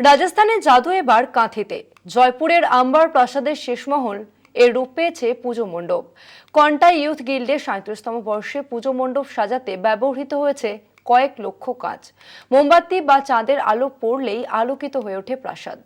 রাজস্থানের জাদু এবার কাঁথিতে। জয়পুরের আম্বার প্রাসাদের শেষমহল এর রূপ পেয়েছে পুজো মণ্ডপ। কন্টা ইউথ গিল্ডের সাঁত্রিশতম বর্ষে পুজো মণ্ডপ সাজাতে ব্যবহৃত হয়েছে কয়েক লক্ষ কাজ। মোমবাতি বা চাঁদের আলো পড়লেই আলোকিত হয়ে ওঠে প্রাসাদ।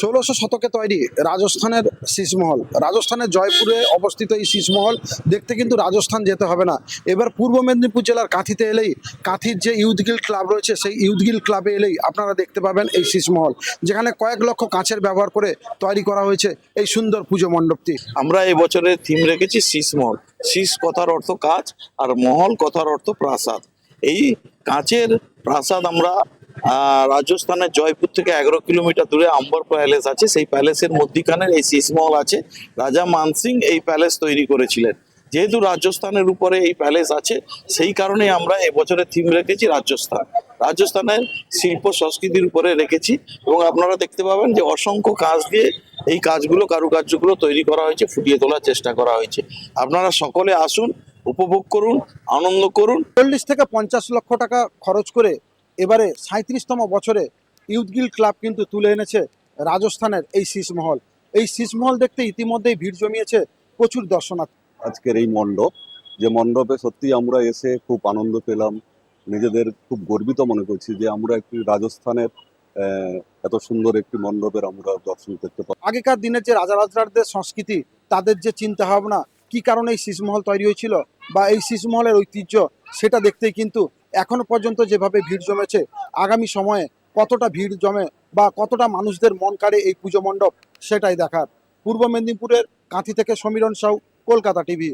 ষোলোশো শতকে তৈরি রাজস্থানের শীষমহল। রাজস্থানের জয়পুরে অবস্থিত এই শীষমহল দেখতে কিন্তু রাজস্থান যেতে হবে না। এবার পূর্ব মেদিনীপুর জেলার কাঁথিতে এলেই কাঁথির যে ইউথ গিল্ড ক্লাব রয়েছে, সেই ইউথ গিল্ড ক্লাবে এলেই আপনারা দেখতে পাবেন এই শীষমহল, যেখানে কয়েক লক্ষ কাঁচের ব্যবহার করে তৈরি করা হয়েছে এই সুন্দর পুজো মণ্ডপটি। আমরা এই বছরের থিম রেখেছি শীষ মহল শীষ কথার অর্থ কাজ আর মহল কথার অর্থ প্রাসাদ। এই কাঁচের প্রাসাদ আমরা রাজস্থানের জয়পুর থেকে এগারো কিলোমিটার দূরে আম্বর প্যালেস আছে। সেই প্যালেসের মধ্যিখানে এই শীষ মহল আছে। রাজা মানসিং এই প্যালেস তৈরি করেছিলেন। যেহেতু রাজস্থানের উপরে এই প্যালেস আছে, সেই কারণে আমরা এবছরের থিম রেখেছি রাজস্থান। রাজস্থানের শিল্প সংস্কৃতির উপরে রেখেছি এবং আপনারা দেখতে পাবেন যে অসংখ্য কাজ দিয়ে এই কাজগুলো, কারুকার্যগুলো তৈরি করা হয়েছে, ফুটিয়ে তোলার চেষ্টা করা হয়েছে। আপনারা সকলে আসুন, উপভোগ করুন, আনন্দ করুন। চল্লিশ থেকে পঞ্চাশ লক্ষ টাকা খরচ করে এবারে সাঁত্রিশতম বছরে ইউথ গিল্ড ক্লাব কিন্তু তুলে এনেছে রাজস্থানের এই শীষমহল এই শীষমহল দেখতে ইতিমধ্যেই ভিড় জমিয়েছে প্রচুর দর্শনার্থী। আজকের এই মণ্ডপ যে মণ্ডপে সত্যি আমরা এসে খুব আনন্দ পেলাম। নিজেদের খুব গর্বিত মনে করছি যে আমরা একটি রাজস্থানের এত সুন্দর একটি মণ্ডপের আমরা দর্শন করতে পারি আগেকার দিনের যে রাজা রাজরাটদের সংস্কৃতি তাদের যে চিন্তা ভাবনা কি কারণে এই শীষমহল তৈরি হয়েছিল বা এই শীষমহলের ঐতিহ্য সেটা দেখতেই কিন্তু এখনও পর্যন্ত যেভাবে ভিড় জমেছে, আগামী সময়ে কতটা ভিড় জমে বা কতটা মানুষদের মন কাড়ে এই পুজো মণ্ডপ, সেটাই দেখার। পূর্ব মেদিনীপুরের কাঁথি থেকে সমীরণ সাউ, কলকাতা টিভি।